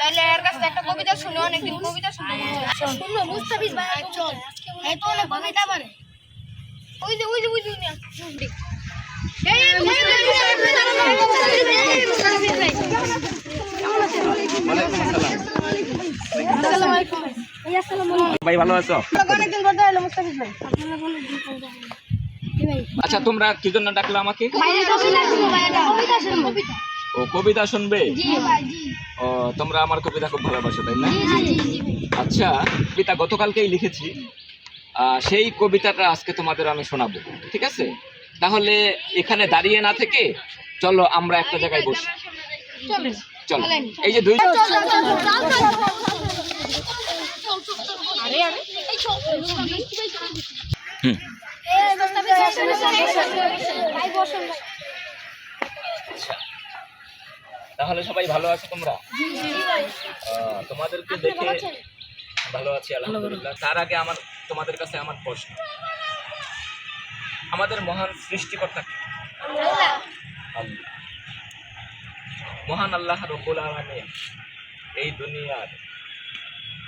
কবিতা একটা কবিতা শুনে অনেকদিন কবিতা ভাই ভালো আছো? অনেকদিন হলো মুস্তাফিজ ভাই। আপনারা বলে আচ্ছা তোমরা কি জন্য ডাকলো আমাকে ও কবিতা শুনবে জি ভাই জি ও তোমরা আমার কবিতা খুব ভালোবাসো তাই না জি জি জি আচ্ছা কবিতা গতকালকেই লিখেছি সেই কবিতাটা আজকে তোমাদের আমি শোনাবো ঠিক আছে তাহলে এখানে দাঁড়িয়ে না থেকে চলো আমরা একটা জায়গায় বসি চলো এই যে দুই আরে আরে আচ্ছা। তাহলে সবাই ভালো আছো তোমরা? তোমাদেরকে দেখে ভালো আছি আলহামদুলিল্লাহ। তার আগে আমার তোমাদের কাছে আমার প্রশ্ন। আমাদের মহান সৃষ্টিকর্তা কে? মহান আল্লাহ রব্বুল আলামিন এই দুনিয়ার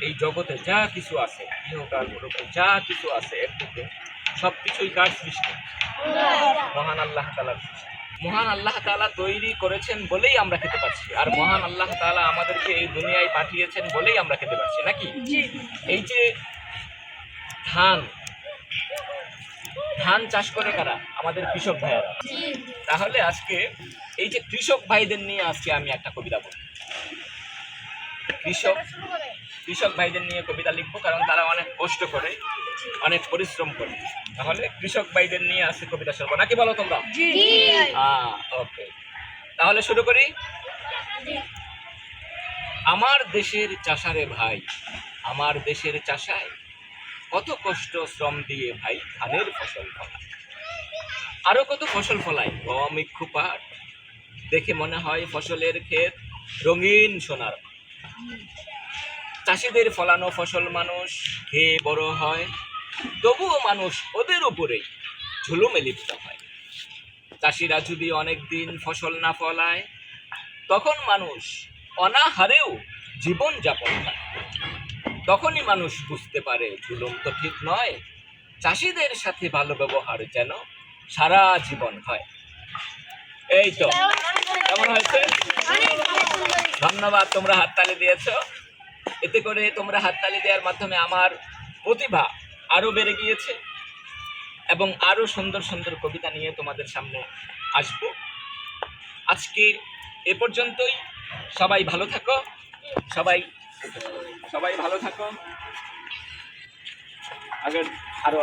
এই জগতে যা কিছু আছে ইহকাল যা কিছু আছে এর থেকে সব কিছুই কার সৃষ্টি। মহান আল্লাহ তাআলার সৃষ্টি। মহান আল্লাহ তাআলা তৈরি করেছেন বলেই আমরা খেতে পাচ্ছি। আর মহান আল্লাহ তাআলা আমাদেরকে এই দুনিয়ায় পাঠিয়েছেন বলেই আমরা খেতে পাচ্ছি নাকি? এই যে ধান ধান চাষ করে কারা? আমাদের কৃষক ভাইয়েরা। তাহলে আজকে এই যে কৃষক ভাইদের নিয়ে আজকে আমি একটা কবিতা বলব। কৃষক কৃষক ভাইদের নিয়ে কবিতা লিখব কারণ তারা অনেক কষ্ট করে অনেক পরিশ্রম করে। তাহলে কৃষক ভাইদের নিয়ে আজকে কবিতা শুনব। নাকি বলো তোমরা? ওকে তাহলে শুরু করি। আমার দেশের চাষারে ভাই আমার দেশের চাষায় কত কষ্ট শ্রম দিয়ে ভাই ধানের ফসল ফলায়। আরও কত ফসল ফলায়? গম ইক্ষু পাট। দেখে মনে হয় ফসলের ক্ষেত রঙিন সোনার চাষিদের ফলানো ফসল মানুষ খেয়ে বড় হয়। তবুও মানুষ ওদের উপরেই ঝুলুমে লিপ্ত হয়। চাষিরা যদি অনেক দিন ফসল না ফলায়, তখন মানুষ অনাহারেও জীবন যাপন করে। তখনই মানুষ বুঝতে পারে ঝুলুম তো ঠিক নয়, চাষিদের সাথে ভালো ব্যবহার যেন সারা জীবন হয়। এই তো। কেমন হয়েছে? ধন্যবাদ, তোমরা হাততালি দিয়েছ। এতে করে তোমরা হাততালি দেওয়ার মাধ্যমে আমার প্রতিভা আরও বেড়ে গিয়েছে এবং আরও সুন্দর সুন্দর কবিতা নিয়ে তোমাদের সামনে আসব। আজকে এ পর্যন্তই। সবাই ভালো থাকো। সবাই সবাই ভালো থাকো। আগের আরও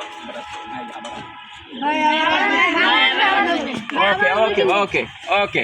ওকে ওকে ওকে ওকে।